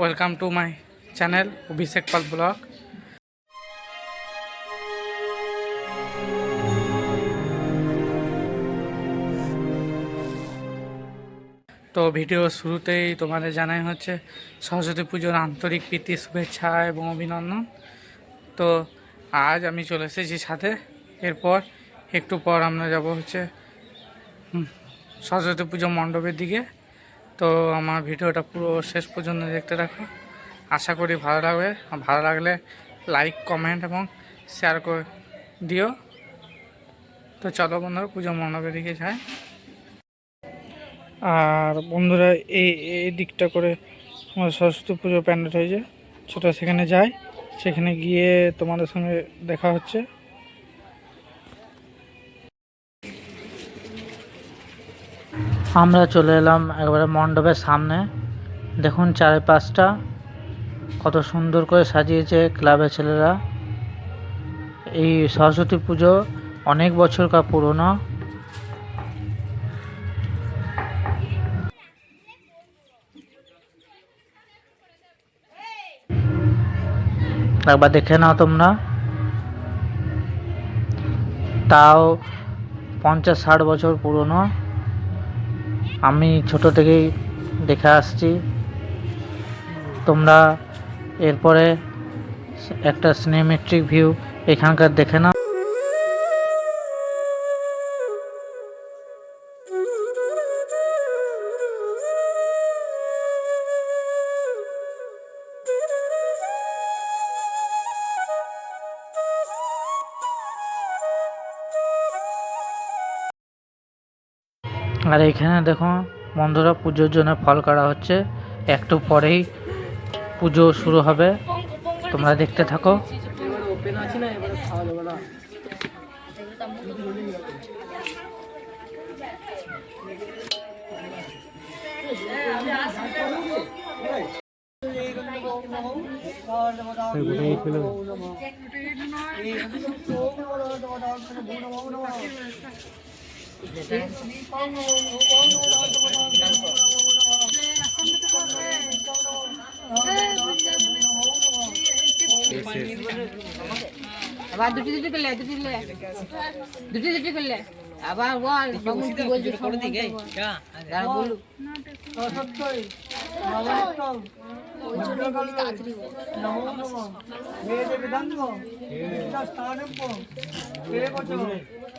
Welcome to my channel Abhishek Pal blog তো video শুরুতেই তোমাদের জানাই হচ্ছে, সরস্বতী পুজোর আন্তরিক প্রীতি, শুভেচ্ছা এবং অভিনন্দন। তো আজ আমি চলে এসেছি সাথে। এরপর একটু পর আমরা যাব হচ্ছে সরস্বতী পুজো মণ্ডপের দিকে। তো আমার ভিডিওটা পুরো শেষ পর্যন্ত দেখতে রাখো আশা করি ভালো লাগবে। ভালো লাগলে লাইক কমেন্ট এবং শেয়ার করে দিও। তো চলো বন্ধুরা, পুজো মণ্ডপের দিকে যায় আর বন্ধুরা, এই এই দিকটা করে আমার সরস্বতী পুজো প্যান্ডেল হয়েছে। সেটা সেখানে যাই। সেখানে গিয়ে তোমাদের সঙ্গে দেখা হচ্ছে। আমরা চলে এলাম একবারে মণ্ডপের সামনে। দেখুন চারিপাশটা কত সুন্দর করে সাজিয়েছে ক্লাবের ছেলেরা। এই সরস্বতী পুজো অনেক বছরকার পুরনো। একবার দেখে নাও তোমরা। তাও পঞ্চাশ ষাট বছর পুরনো। আমি ছোট থেকেই দেখে আসছি। তোমরা এরপরে একটা সিনেমেট্রিক ভিউ এখানকার দেখে নাও। আর এখানে দেখো বন্ধুরা পুজোর জন্য ফল কাটা হচ্ছে। একটু পরেই পুজো শুরু হবে। তোমরা দেখতে থাকো। আবার দুটি দুটি করলে দুটি করলে। দুটি দুটি করলে। আবার বল, বাবু কি দিকে দাঁড়া